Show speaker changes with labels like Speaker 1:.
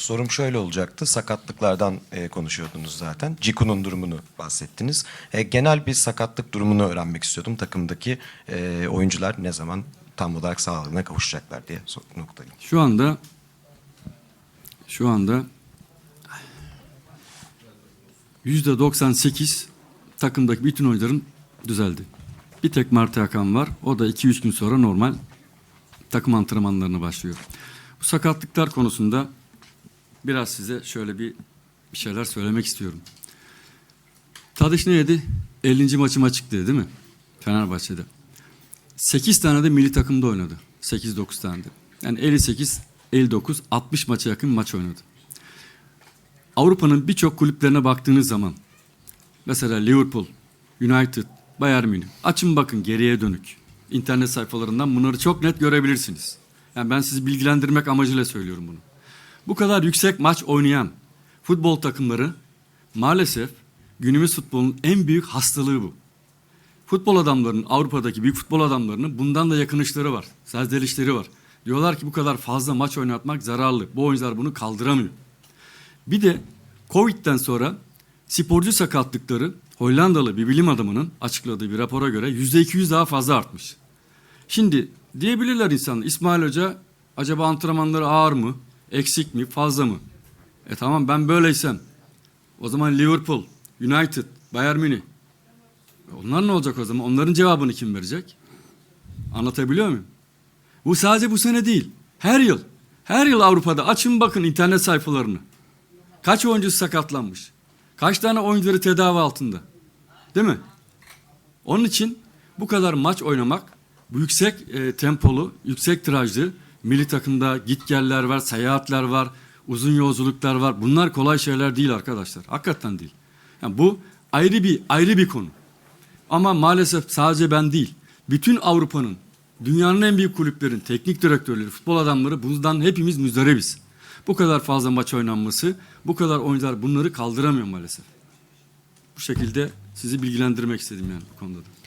Speaker 1: sorum şöyle olacaktı. Sakatlıklardan e, konuşuyordunuz zaten. Ciku'nun durumunu bahsettiniz. E, genel bir sakatlık durumunu öğrenmek istiyordum. Takımdaki e, oyuncular ne zaman tam olarak sağlığına kavuşacaklar diye noktayım.
Speaker 2: Şu anda şu anda yüzde 98 takımdaki bütün oyuncuların düzeldi. Bir tek Mert Hakan var. O da 2-3 gün sonra normal takım antrenmanlarına başlıyor. Bu sakatlıklar konusunda biraz size şöyle bir bir şeyler söylemek istiyorum. Tadiş ne yedi? 50. maçıma çıktı değil mi? Fenerbahçe'de. 8 tane de milli takımda oynadı. 8-9 tane de. Yani 58, 59, 60 maça yakın maç oynadı. Avrupa'nın birçok kulüplerine baktığınız zaman mesela Liverpool, United, Bayern Münih açın bakın geriye dönük. İnternet sayfalarından bunları çok net görebilirsiniz. Yani ben sizi bilgilendirmek amacıyla söylüyorum bunu. Bu kadar yüksek maç oynayan futbol takımları maalesef günümüz futbolunun en büyük hastalığı bu. Futbol adamlarının, Avrupa'daki büyük futbol adamlarının bundan da yakınışları var. Serzenişleri var. Diyorlar ki bu kadar fazla maç oynatmak zararlı. Bu oyuncular bunu kaldıramıyor. Bir de Covid'den sonra sporcu sakatlıkları Hollandalı bir bilim adamının açıkladığı bir rapora göre yüzde 200 daha fazla artmış. Şimdi diyebilirler insanlar İsmail Hoca acaba antrenmanları ağır mı, eksik mi, fazla mı? E tamam ben böyleysem o zaman Liverpool, United, Bayern Münih onlar ne olacak o zaman? Onların cevabını kim verecek? Anlatabiliyor muyum? Bu sadece bu sene değil. Her yıl. Her yıl Avrupa'da açın bakın internet sayfalarını. Kaç oyuncu sakatlanmış? Kaç tane oyuncuları tedavi altında? Değil mi? Onun için bu kadar maç oynamak, bu yüksek e, tempolu, yüksek tirajlı milli takımda gitgeller var, seyahatler var, uzun yolculuklar var. Bunlar kolay şeyler değil arkadaşlar. Hakikaten değil. Yani bu ayrı bir ayrı bir konu. Ama maalesef sadece ben değil, bütün Avrupa'nın, dünyanın en büyük kulüplerin teknik direktörleri, futbol adamları bundan hepimiz müzdaribiz. Bu kadar fazla maç oynanması, bu kadar oyuncular bunları kaldıramıyor maalesef. Bu şekilde sizi bilgilendirmek istedim yani bu konuda da.